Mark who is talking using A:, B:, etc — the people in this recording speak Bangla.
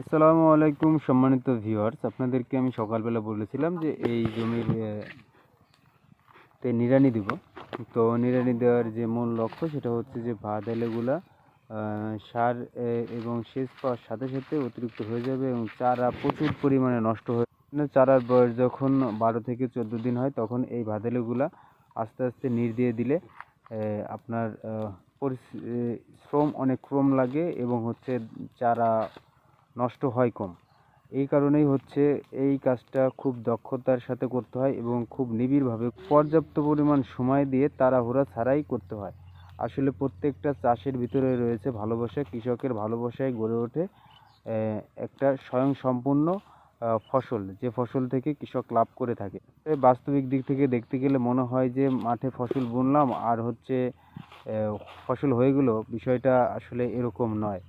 A: আসসালামু আলাইকুম, সম্মানিত ভিউয়ার্স আপনাদেরকে আমি সকালবেলা বলেছিলাম যে এই জমির তে নিড়ানি দিব। তো নিড়ানি দেওয়ার যে মূল লক্ষ্য সেটা হচ্ছে যে ভাদালেগুলা সার এবং সেচ পাওয়ার সাথে সাথে অতিরিক্ত হয়ে যাবে এবং চারা প্রচুর পরিমাণে নষ্ট হয়ে চারার বয়স যখন বারো থেকে চোদ্দ দিন হয়, তখন এই ভাদালেগুলা আস্তে আস্তে নির দিয়ে দিলে আপনার শ্রম, অনেক কম লাগে এবং হচ্ছে চারা নষ্ট হয় কম। এই কারণেই হচ্ছে এই কাজটা খুব দক্ষতার সাথে করতে হয় এবং খুব নিবিড়ভাবে পর্যাপ্ত পরিমাণ সময় দিয়ে তাড়াহুড়া ছাড়াই করতে হয়। আসলে প্রত্যেকটা চাষের ভিতরে রয়েছে ভালোবাসা কৃষকের ভালোবাসায় গড়ে ওঠে একটা স্বয়ংসম্পূর্ণ আহ, ফসল যে ফসল থেকে কৃষক লাভ করে থাকে। বাস্তবিক দিক থেকে দেখতে গেলে মনে হয় যে মাঠে ফসল বুনলাম আর হচ্ছে ফসল হয়ে গেলো বিষয়টা আসলে এরকম নয়।